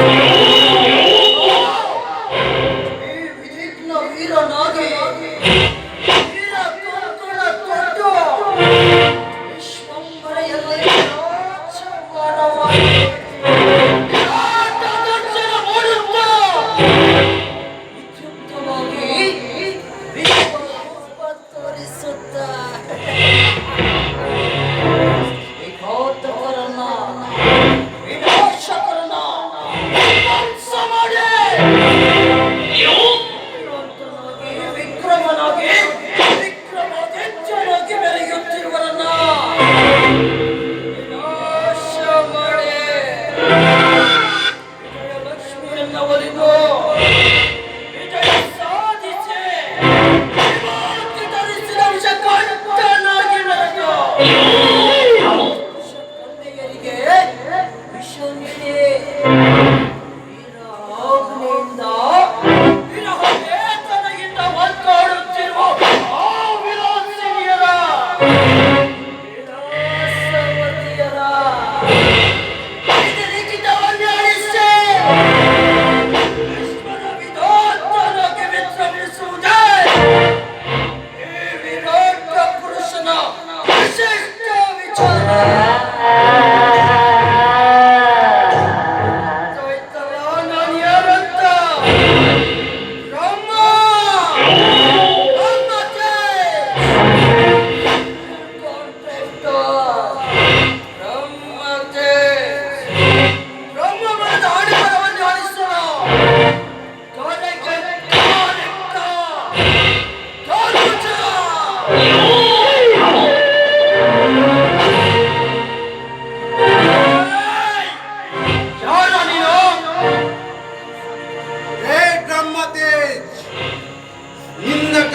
Yeah.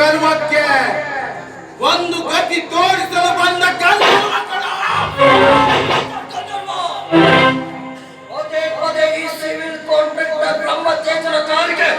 ಧರ್ಮಕ್ಕೆ ಒಂದು ಗತಿ ತೋರಿಸಲು ಬಂದ ಕಲ್ಲು ಪದೇ ಪದೇ ಈ ಸಿವಿಲ್ ಕಾಂಟ್ರಾಕ್ಟ್ ಬ್ರಹ್ಮಚೇತನ ಕಾರಿಗೆ.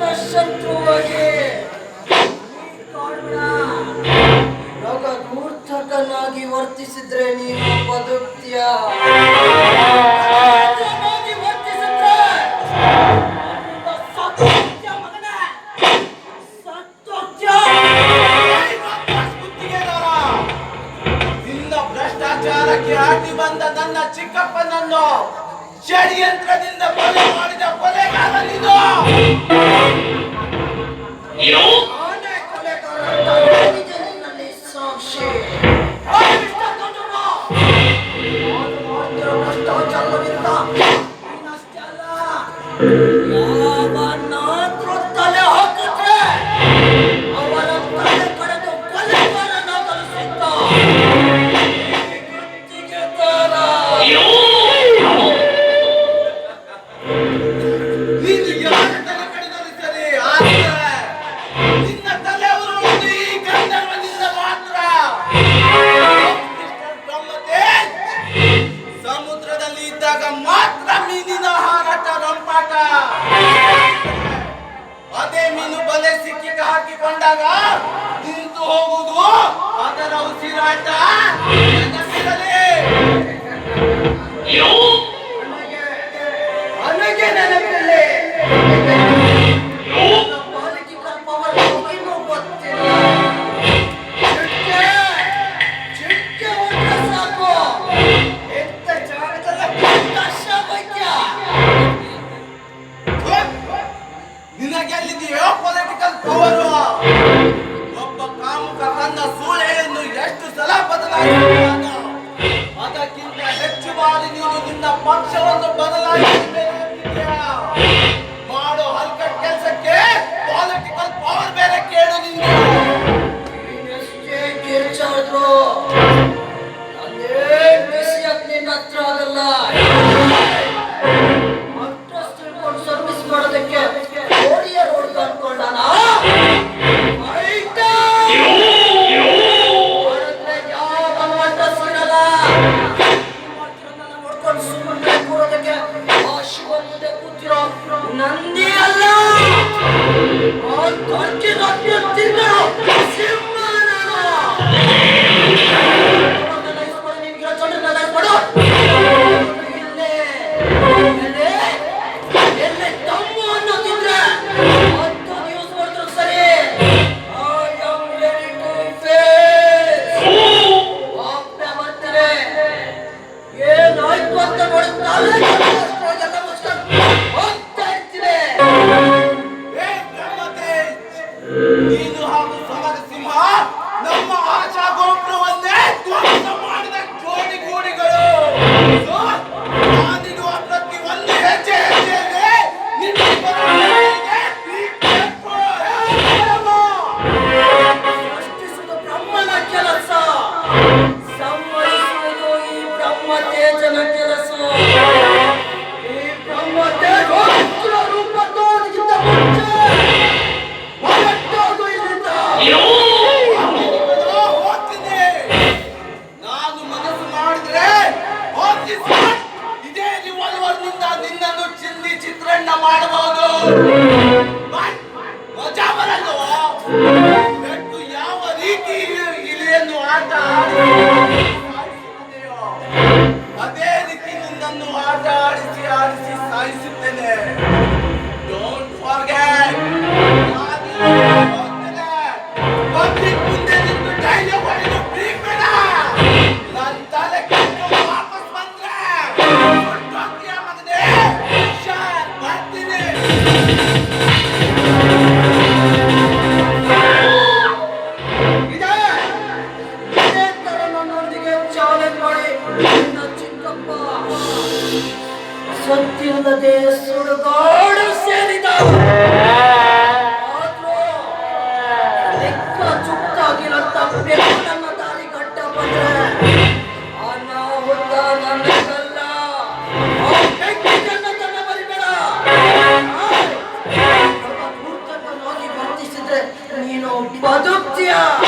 ನನ್ನ ಶತ್ರುವಾಗಿ. ನೂರ್ತಕನಾಗಿ ವರ್ತಿಸಿದ್ರೆ ನೀನು ಬದುಕ್ತಿಯ. ಮಾಡಿಕೊಂಡಾಗ ನಿಂತು ಹೋಗುವುದು ಅದರ ಉಸಿರಾಟ ನನಗೆ ಪವರ್ ನಿನಗೆಲ್ಲಿದೆಯೋ ಪೊಲಿಟಿಕಲ್ ಪವರ್ ಎಷ್ಟು ಸಲ ಬದಲಾಯಿಸಿದಾಗ ಅದಕ್ಕಿಂತ ಹೆಚ್ಚು ಬಾರಿ ನೀನು ನಿನ್ನ ಪಕ್ಷವನ್ನು ಬದಲಾಯಿಸಬೇಕು Yes. 이놈 빠졌지야.